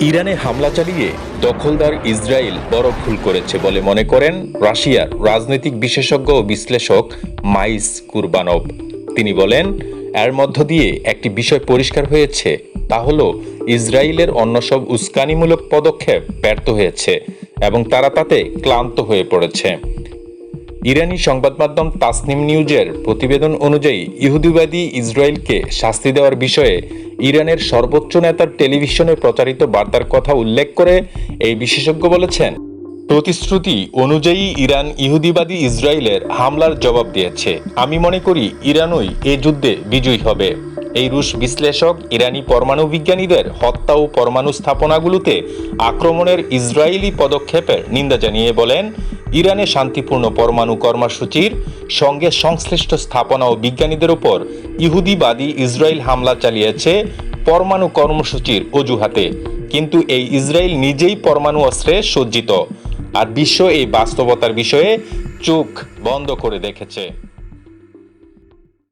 ইরানে হামলা চালিয়ে দখলদার ইসরায়েল বড় ভুল করেছে বলে মনে করেন রাশিয়ার রাজনৈতিক বিশেষজ্ঞ ও বিশ্লেষক মাইস কুরবানভ তিনি বলেন, এর মধ্য দিয়ে একটি বিষয় পরিষ্কার হয়েছে, তা হল ইসরায়েলের অন্য সব উস্কানিমূলক পদক্ষেপ ব্যর্থ হয়েছে এবং তারা তাতে ক্লান্ত হয়ে পড়েছে। ইরানি সংবাদ মাধ্যম তাসনিম নিউজের প্রতিবেদন অনুযায়ী ইহুদিবাদী ইসরায়েলকে শাস্তি দেওয়ার বিষয়ে ইরানের সর্বোচ্চ নেতার টেলিভিশনে প্রচারিত বার্তার কথা উল্লেখ করে এই বিশেষজ্ঞ বলেছেন, প্রতিশ্রুতি অনুযায়ী ইরান ইহুদিবাদী ইসরায়েলের হামলার জবাব দিয়েছে। আমি মনে করি ইরানই এ যুদ্ধে বিজয়ী হবে। এই রুশ বিশ্লেষক ইরানি পরমাণু বিজ্ঞানীদের হত্যা ও পরমাণু স্থাপনাগুলোতে আক্রমণের ইসরায়েলি পদক্ষেপের নিন্দা জানিয়ে বলেন, ইরানে শান্তিপূর্ণ পরমাণু কর্মসূচির সঙ্গে সংশ্লিষ্ট স্থাপনা ও বিজ্ঞানীদের ওপর ইহুদিবাদী ইসরায়েল হামলা চালিয়েছে পরমাণু কর্মসূচির অজুহাতে। কিন্তু এই ইসরায়েল নিজেই পরমাণু অস্ত্রে সজ্জিত। আর বিশ্ব এই বাস্তবতার বিষয়ে চোখ বন্ধ করে দেখেছে।